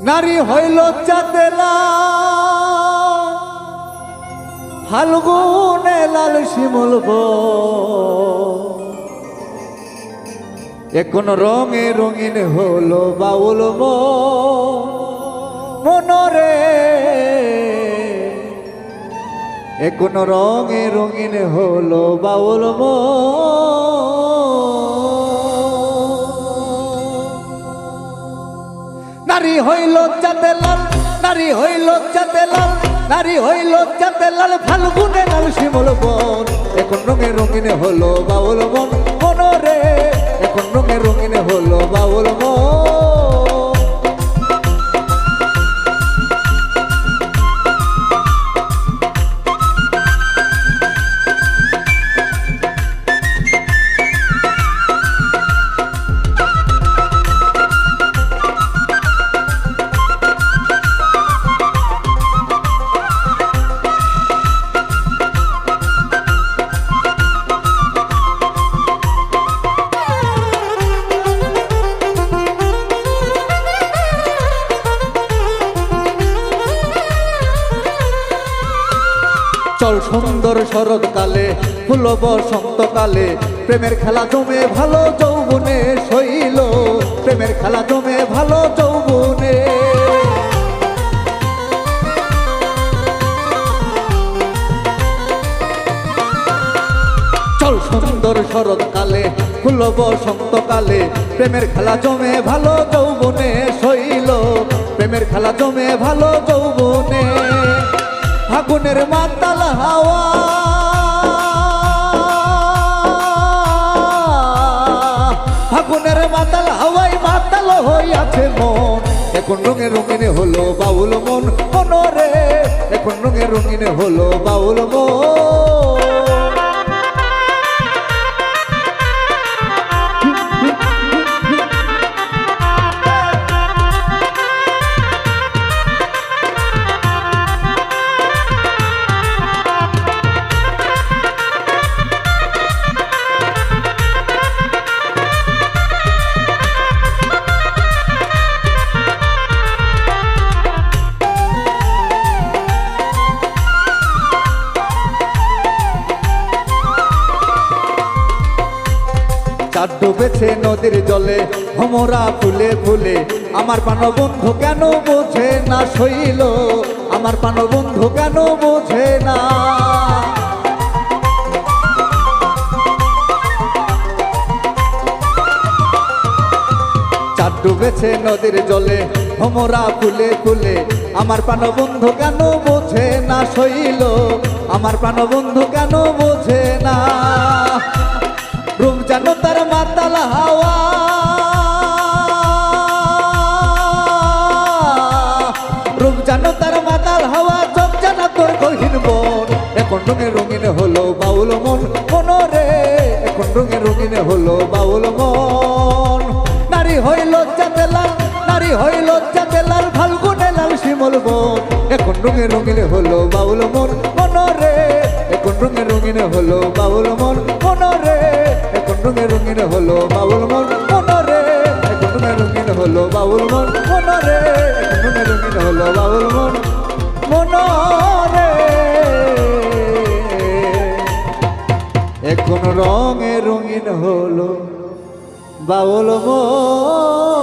নারী হইল চাতেলা ফাল্গুনে লাল শিমল এখন রঙে রঙিন হলো বাউল মনরে এখন রঙে রঙিন হলো বাউল নারী হইল চাতে লাল, নারী হইল চাতে লাল, নারী হইল চাতে লাল, ফাল্গুনে লাল শিমল বন। এখন রঙে রঙিনে হলো বাউল মন মনরে। এখন রঙে রঙিনে হলো বাউল মন চল সুন্দর শরৎকালে ফুল বসন্তকালে প্রেমের খেলা জমে ভালো যৌবনে শৈল প্রেমের খেলা জমে ভালো যৌবনে। চল সুন্দর শরৎকালে ফুল বসন্তকালে প্রেমের খেলা জমে ভালো যৌবনে শৈল প্রেমের খেলা জমে ভালো যৌবনে। ফাগুনের মাতাল হাওয়াই মাতাল হইয়াছে মন। এখন রঙে রঙিনে হলো বাউল মন। মনরে এখন রঙে রঙিনে হলো বাউল মন। চাঁদ ডুবেছে নদীর জলে, ভমরা ফুলে ফুলে। আমার বন্ধু কেন বোঝে না শৈল? আমার বন্ধু কেন বোঝে না? চাঁদ ডুবেছে নদীর জলে, ভমরা ফুলে ফুলে। আমার বন্ধু কেন বোঝে না শৈল? আমার বন্ধু কেন বোঝে না? জানো তার মাতাল হাওয়া। রূপ জানো তার মাতাল হাওয়া, চোখ জানা তোর গহীন বন এখন রঙে রঙিন হলো বাউল মন মনরে এখন রঙে রঙিন হলো বাউল মন। নারী হইল চাঁদে লাল নারী হইল চাঁদে লাল ফাল্গুনে লাল শিমল বন। এখন রঙে রঙিন হলো বাউল মন মনরে এখন রঙে রঙিন হলো বাউল মন মনরে এখন রঙে রঙিন হলো বাউল মন মনরে। এখন রঙে রঙিন হলো বাউল মন মনরে। এখন রঙে রঙিন হলো বাউল মন মনরে। এখন রঙে রঙিন হলো বাউল মন